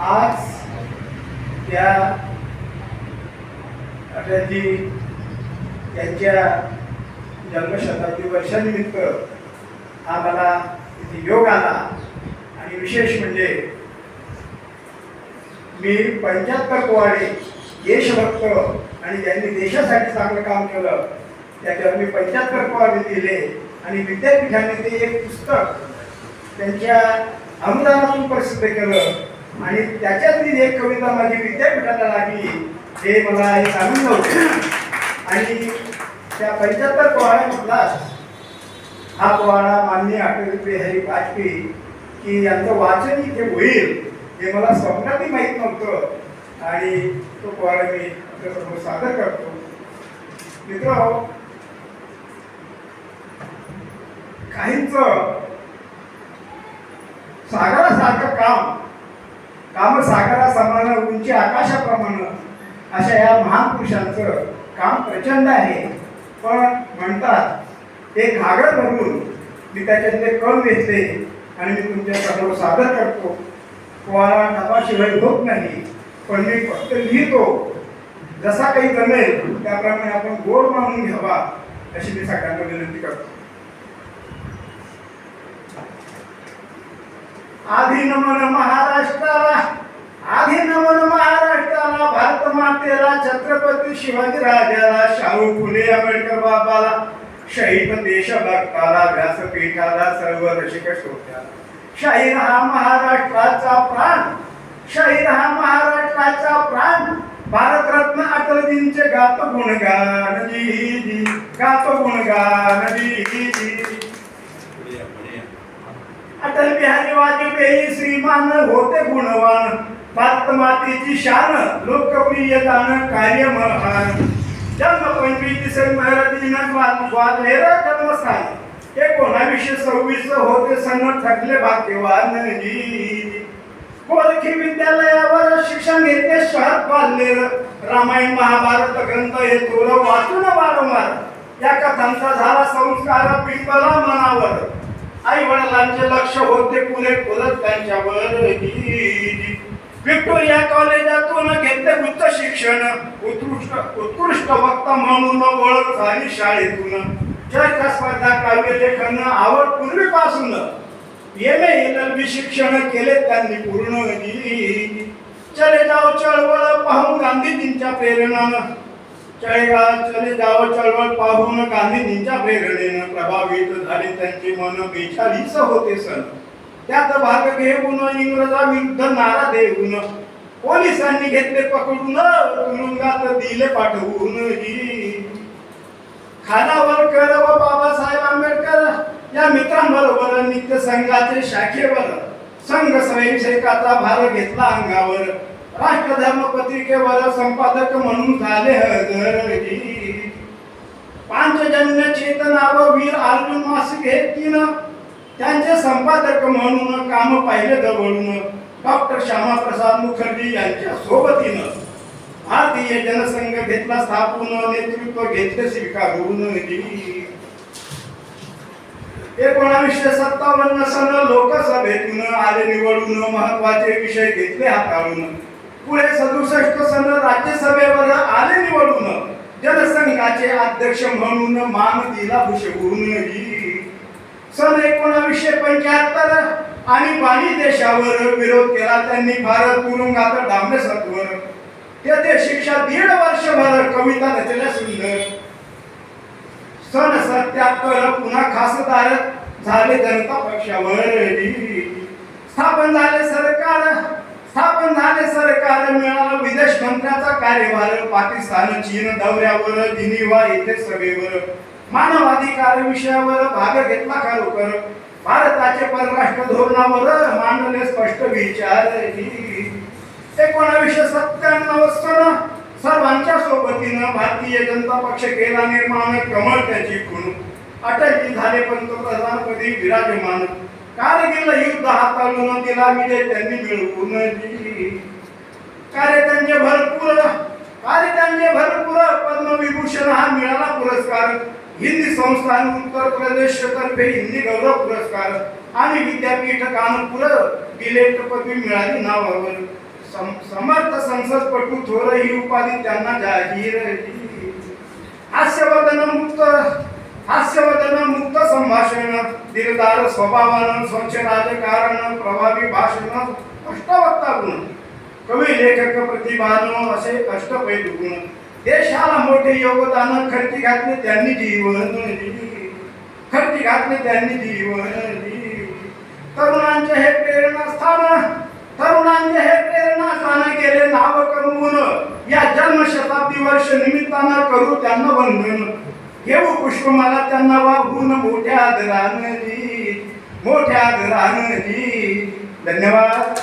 आज त्या अटलजी यांच्या जन्मशताब्दी वर्षानिमित्त हा मला इथे योग आला. आणि विशेष म्हणजे मी पंच्याहत्तर पोवाडे देशभक्त आणि ज्यांनी देशासाठी चांगलं काम केलं. त्याच्यावर मी पंच्याहत्तर पोवाडे दिले आणि विद्यापीठाने ते एक पुस्तक त्यांच्या अनुदानातून प्रसिद्ध केलं. आणि त्याच्यातली एक कविता माझी विद्यापीठाला लागली. हे मला हे सांगून नव्हते. आणि त्या पंच्याहत्तर पोवाड्यामधला हा पोहाणा माननीय अटल बिहारी वाजपेयी की यांचं वाचन इथे होईल हे मला स्वप्नातही माहीत नव्हतं. आणि तो पोहाणा मी आपल्यासमोर सादर करतो. मित्र काहींच सागरासारखं काम सागरासमान उंची आकाशाप्रमाणे अशा या महापुरुषांचं काम प्रचंड आहे. पण म्हणतात ते घागर भरून मी त्याच्यातले कण घेतले आणि मी तुमच्यासमोर सादर करतो. कोणाला नावाशिवाय होत नाही पण मी फक्त लिहितो. जसा काही जमेल त्याप्रमाणे आपण गोड मानून घ्यावा अशी मी सगळ्यांना विनंती करतो. आधी नमन महाराष्ट्राला. आधी नमन महाराष्ट्राला भारत मातेला छत्रपती शिवाजी राजाला शाहू फुले आंबेडकर बाबाला शहीद देशभक्ताला व्यासपीठाला सर्व रसिक श्रोत्याला. शाहीर हा महाराष्ट्राचा प्राण शाहीर हा महाराष्ट्राचा प्राण. भारतरत्न अटलजींचे गात गुणगान जी जी गात गुणगान जी अटल बिहारी वाजपेयी श्रीमान होते गुणवान. भारत मातेची शान लोकप्रियतान कार्य महान जन्म पंचवीस डिसेंबर दिन ग्वाल्हेर जन्मस्थान. एकोणावीसशे सव्वीस होते सन थकले भाग्यवान जी विद्यालयावर शिक्षण घेतले शहर ग्वाल्हेर रामायण महाभारत ग्रंथ हे थोर वाचून वारंवार या कथांचा झाला संस्कार पिंपला मनावर. आई वडिलांचे लक्ष होते पुणे फुलत त्यांच्यावर विक्टोरिया कॉलेजातून घेतले उच्च शिक्षण. उत्कृष्ट उत्कृष्ट वक्ता म्हणून ओळख झाली शाळेतून. चर्चा स्पर्धा काव्य लेखन आवड पूर्वीपासून. एम बी शिक्षण केले त्यांनी पूर्ण चले जाव चळवळ पाहून गांधीजींच्या प्रेरणानं. चळेगाव चले जाव चळवळ पाहून गांधीजींच्या प्रेरणेनं प्रभावित झाले त्यांचे मन. बेचाळीस होते सण त्यात भाग घेऊन इंग्रजाविरुद्ध नारा देऊन पोलिसांनी घेतले पकडून तुरुंगात दिले पाठवून खानावर कर व बाबासाहेब आंबेडकर या मित्रांबरोबर नित्य संघाचे शाखेवर संघ स्वयंसेवकाचा भार घेतला अंगावर. राष्ट्रधर्म पत्रिकेवर संपादक म्हणून झाले हजर पांचजन्य चेतना व वीर अर्जुन मासिक हे तीन त्यांचे संपादक म्हणून काम पाहिले जवळून डॉक्टर श्यामाप्रसाद मुखर्जी यांच्या सोबतीनं भारतीय जनसंघ घेतला स्थापून नेतृत्व घेतले स्वीकारून एकोणावीसशे सत्तावन्न सन लोकसभेतून आले निवडून महत्त्वाचे विषय घेतले हाताळून. पुढे सदुसष्ट सन राज्यसभेवर आले निवडून जनसंघाचे अध्यक्ष म्हणून मान दिला भूषवून सन एकोणावीसशे पंच्याहत्तर आणि बाणी देशावर विरोध केला. त्यांनी भारत तुरुंगात डांबले तेथे शिक्षा दीड वर्षभर कविता रचल्या सुंदर. सन सत्याहत्तर पुन्हा खासदार झाले जनता पक्षावर स्थापन झाले सरकार. स्थापन झाले सरकार. मिळाला विदेश मंत्र्याचा कार्यभार. पाकिस्तान चीन दौऱ्यावर जिनिवा येथे सभेवर. मानवाधिकार विषयावर भाग घेतला खरोखर भारताचे परराष्ट्र धोरणावर मांडले स्पष्ट विचार एकोणावीसशे सत्त्याण्णव सन सर्वांच्या सोबतीनं भारतीय जनता पक्ष केला निर्माण कमळ त्याची खून. अटलजी झाले पंतप्रधानपदी विराजमान. कारगिल युद्ध हाताळून दिला विजय त्यांनी मिळवून. दिली कार्य त्यांचे भरपूर कार्य त्यांचे भरपूर पद्मविभूषण हिंदी संस्थान उत्तर प्रदेश तर्फे हिंदी गौरव पुरस्कार आणि विद्यापीठ कानपूर डिलेट पदवी मिळाली नावावर. सम- समर्थ संसदपटू थोर ही उपाधी त्यांना जाहीर हास्यवदन मुक्त हास्यवदन मुक्त संभाषण दिलदार स्वभावानं स्वच्छ राजकारण प्रभावी भाषण अष्टवक्ता गुण कवी लेखक प्रतिभान असे अष्टपैलू गुण. देशाला मोठे योगदान खर्ची घातले त्यांनी जीवन. खर्ची घातले त्यांनी जीवन. तरुणांचे हे प्रेरणास्थान तरुणांचे हे प्रेरणास्थान केले नाव करून या जन्मशताब्दी वर्ष निमित्तानं करू त्यांना वंदन. घेऊ पुष्पमाला त्यांना वाहून मोठ्या आदरानं जी मोठ्या आदरानं जी धन्यवाद.